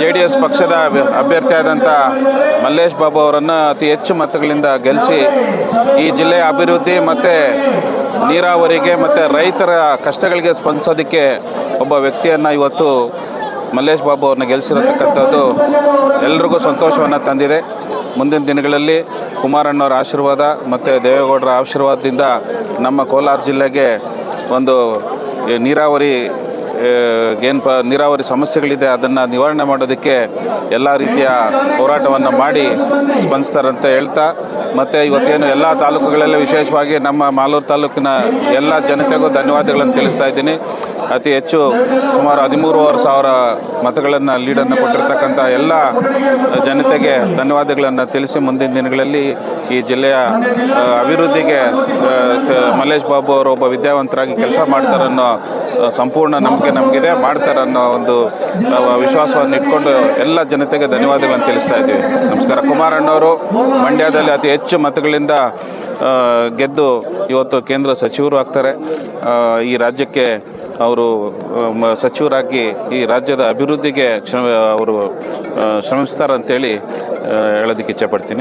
J D S ಪಕ್ಷದ ಅಭ್ಯ- ಅಭ್ಯರ್ಥಿಯಾದಂಥ ಮಲ್ಲೇಶ್ ಬಾಬು ಅವರನ್ನು ಅತಿ ಹೆಚ್ಚು ಮತಗಳಿಂದ ಗೆಲ್ಲಿಸಿ ಈ ಜಿಲ್ಲೆಯ ಅಭಿವೃದ್ಧಿ ಮತ್ತು ನೀರಾವರಿಗೆ ಮತ್ತು ರೈತರ ಕಷ್ಟಗಳಿಗೆ ಸ್ಪಂದಿಸೋದಕ್ಕೆ ಒಬ್ಬ ವ್ಯಕ್ತಿಯನ್ನು ಇವತ್ತು ಮಲ್ಲೇಶ್ ಬಾಬು ಅವ್ರನ್ನ ಗೆಲ್ಲಿಸಿರತಕ್ಕಂಥದ್ದು ಎಲ್ರಿಗೂ ಸಂತೋಷವನ್ನು ತಂದಿದೆ. ಮುಂದಿನ ದಿನಗಳಲ್ಲಿ ಕುಮಾರಣ್ಣವರ ಆಶೀರ್ವಾದ ಮತ್ತು ದೇವೇಗೌಡರ ಆಶೀರ್ವಾದದಿಂದ ನಮ್ಮ ಕೋಲಾರ ಜಿಲ್ಲೆಗೆ ಒಂದು ನೀರಾವರಿ ಏನು ಪ ನೀರಾವರಿ ಸಮಸ್ಯೆಗಳಿದೆ, ಅದನ್ನು ನಿವಾರಣೆ ಮಾಡೋದಕ್ಕೆ ಎಲ್ಲ ರೀತಿಯ ಹೋರಾಟವನ್ನು ಮಾಡಿ ಸ್ಪಂದಿಸ್ತಾರಂತ ಹೇಳ್ತಾ, ಮತ್ತು ಇವತ್ತೇನು ಎಲ್ಲ ತಾಲೂಕುಗಳಲ್ಲಿ ವಿಶೇಷವಾಗಿ ನಮ್ಮ ಮಾಲೂರು ತಾಲೂಕಿನ ಎಲ್ಲ ಜನತೆಗೂ ಧನ್ಯವಾದಗಳನ್ನು ತಿಳಿಸ್ತಾ ಇದ್ದೀನಿ. ಅತಿ ಹೆಚ್ಚು ಸುಮಾರು ಹದಿಮೂರುವರೆ ಸಾವಿರ ಮತಗಳನ್ನು ಲೀಡನ್ನು ಕೊಟ್ಟಿರ್ತಕ್ಕಂಥ ಎಲ್ಲ ಜನತೆಗೆ ಧನ್ಯವಾದಗಳನ್ನು ತಿಳಿಸಿ ಮುಂದಿನ ದಿನಗಳಲ್ಲಿ ಈ ಜಿಲ್ಲೆಯ ಅಭಿವೃದ್ಧಿಗೆ ಮಲ್ಲೇಶ್ ಬಾಬು ಅವರು ಒಬ್ಬ ವಿದ್ಯಾವಂತರಾಗಿ ಕೆಲಸ ಮಾಡ್ತಾರನ್ನೋ ಸಂಪೂರ್ಣ ನಂಬಿಕೆ ನಮಗಿದೆ, ಮಾಡ್ತಾರನ್ನೋ ಒಂದು ವಿಶ್ವಾಸವನ್ನು ಇಟ್ಕೊಂಡು ಎಲ್ಲ ಜನತೆಗೆ ಧನ್ಯವಾದಗಳನ್ನು ತಿಳಿಸ್ತಾ ಇದ್ದೀವಿ. ನಮಸ್ಕಾರ. ಕುಮಾರಣ್ಣವರು, ಮಂಡ್ಯದಲ್ಲಿ ಅತಿ ಹೆಚ್ಚು ಮತಗಳಿಂದ ಗೆದ್ದು ಇವತ್ತು ಕೇಂದ್ರ ಸಚಿವರು ಆಗ್ತಾರೆ. ಈ ರಾಜ್ಯಕ್ಕೆ ಅವರು ಸಚಿವರಾಗಿ ಈ ರಾಜ್ಯದ ಅಭಿವೃದ್ಧಿಗೆ ಅವರು ಶ್ರಮಿಸ್ತಾರೆ ಆ, ಹೇಳೋದಕ್ಕೆ ಇಚ್ಛೆಪಡ್ತೀನಿ